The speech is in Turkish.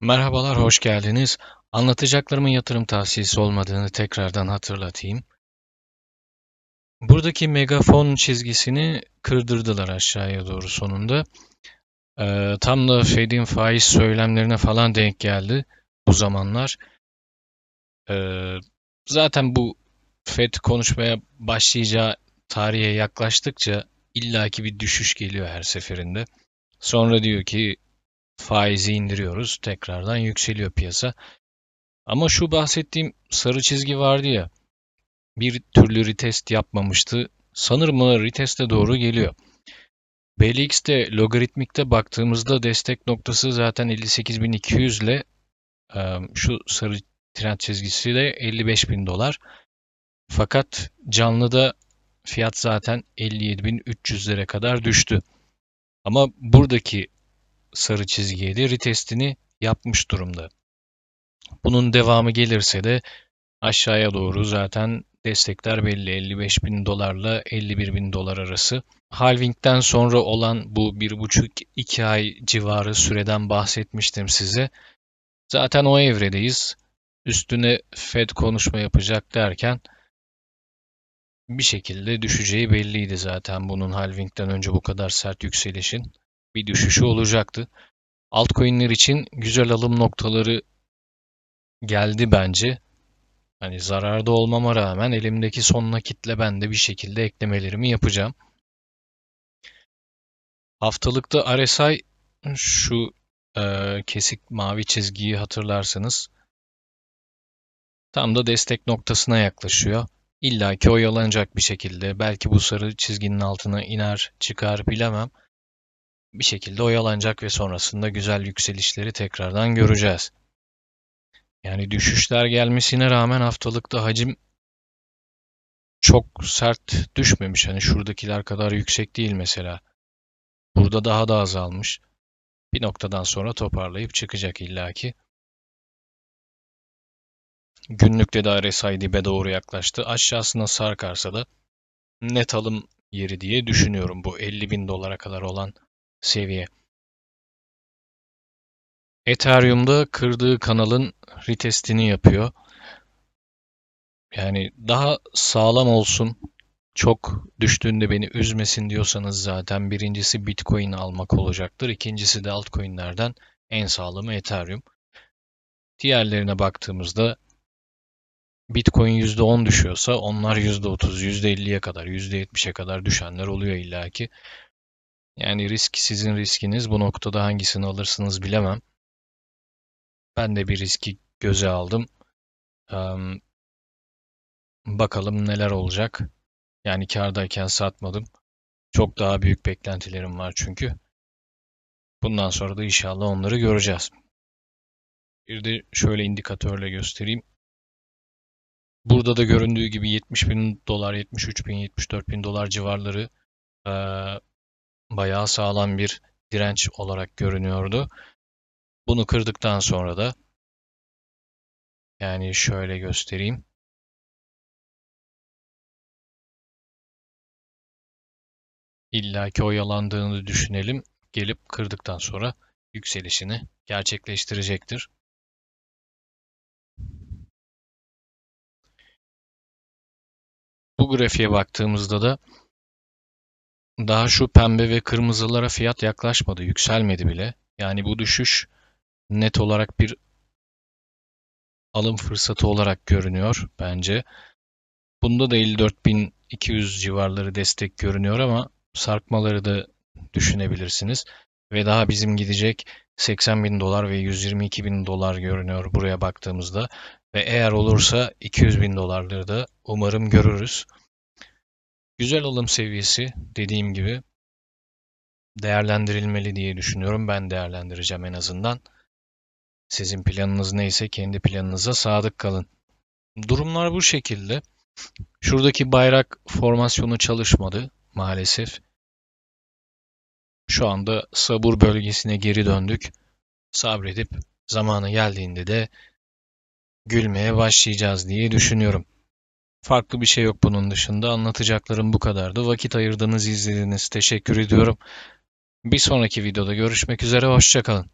Merhabalar, hoş geldiniz. Anlatacaklarımın yatırım tavsiyesi olmadığını tekrardan hatırlatayım. Buradaki megafon çizgisini kırdırdılar aşağıya doğru sonunda. Ee, tam da Fed'in faiz söylemlerine falan denk geldi bu zamanlar. Ee, zaten bu Fed konuşmaya başlayacağı tarihe yaklaştıkça illaki bir düşüş geliyor her seferinde. Sonra diyor ki faizi indiriyoruz. Tekrardan yükseliyor piyasa. Ama şu bahsettiğim sarı çizgi vardı ya. Bir türlü retest yapmamıştı. Sanırım ona reteste doğru geliyor. BLX'te logaritmikte baktığımızda destek noktası zaten 58.200 ile şu sarı trend çizgisi de 55.000 dolar. Fakat canlıda fiyat zaten 57.300'lere kadar düştü. Ama buradaki sarı çizgiye de retestini yapmış durumda. Bunun devamı gelirse de aşağıya doğru zaten destekler belli 55 bin dolarla 51 bin dolar arası. Halving'den sonra olan bu 1,5-2 ay civarı süreden bahsetmiştim size. Zaten o evredeyiz. Üstüne Fed konuşma yapacak derken bir şekilde düşeceği belliydi zaten bunun halvingden önce bu kadar sert yükselişin bir düşüşü olacaktı. Altcoin'ler için güzel alım noktaları geldi bence. Hani zararda olmama rağmen elimdeki son nakitle ben de bir şekilde eklemelerimi yapacağım. Haftalıkta RSI şu e, kesik mavi çizgiyi hatırlarsınız. Tam da destek noktasına yaklaşıyor. İlla ki oyalanacak bir şekilde. Belki bu sarı çizginin altına iner çıkar bilemem. Bir şekilde oyalanacak ve sonrasında güzel yükselişleri tekrardan göreceğiz. Yani düşüşler gelmesine rağmen haftalıkta hacim çok sert düşmemiş. Hani şuradakiler kadar yüksek değil mesela. Burada daha da azalmış. Bir noktadan sonra toparlayıp çıkacak illaki. Günlükte de RSI dibe doğru yaklaştı. Aşağısına sarkarsa da net alım yeri diye düşünüyorum bu 50 bin dolara kadar olan seviye. Ethereum'da kırdığı kanalın retestini yapıyor. Yani daha sağlam olsun, çok düştüğünde beni üzmesin diyorsanız zaten birincisi Bitcoin almak olacaktır. İkincisi de altcoin'lerden en sağlamı Ethereum. Diğerlerine baktığımızda Bitcoin %10 düşüyorsa onlar %30, %50'ye kadar, %70'e kadar düşenler oluyor illaki. Yani risk sizin riskiniz. Bu noktada hangisini alırsınız bilemem. Ben de bir riski göze aldım. bakalım neler olacak. Yani kardayken satmadım. Çok daha büyük beklentilerim var çünkü. Bundan sonra da inşallah onları göreceğiz. Bir de şöyle indikatörle göstereyim. Burada da göründüğü gibi 70 bin dolar, 73 bin, 74 bin dolar civarları e, bayağı sağlam bir direnç olarak görünüyordu. Bunu kırdıktan sonra da yani şöyle göstereyim. İlla ki oyalandığını düşünelim. Gelip kırdıktan sonra yükselişini gerçekleştirecektir. Bu grafiğe baktığımızda da daha şu pembe ve kırmızılara fiyat yaklaşmadı, yükselmedi bile. Yani bu düşüş net olarak bir alım fırsatı olarak görünüyor bence. Bunda da 54.200 civarları destek görünüyor ama sarkmaları da düşünebilirsiniz. Ve daha bizim gidecek 80 bin dolar ve 122 bin dolar görünüyor buraya baktığımızda. Ve eğer olursa 200 bin dolarları da umarım görürüz. Güzel alım seviyesi dediğim gibi değerlendirilmeli diye düşünüyorum. Ben değerlendireceğim en azından. Sizin planınız neyse kendi planınıza sadık kalın. Durumlar bu şekilde. Şuradaki bayrak formasyonu çalışmadı maalesef. Şu anda sabur bölgesine geri döndük. Sabredip zamanı geldiğinde de gülmeye başlayacağız diye düşünüyorum. Farklı bir şey yok bunun dışında. Anlatacaklarım bu kadardı. Vakit ayırdığınız, izlediğiniz teşekkür ediyorum. Bir sonraki videoda görüşmek üzere. Hoşçakalın.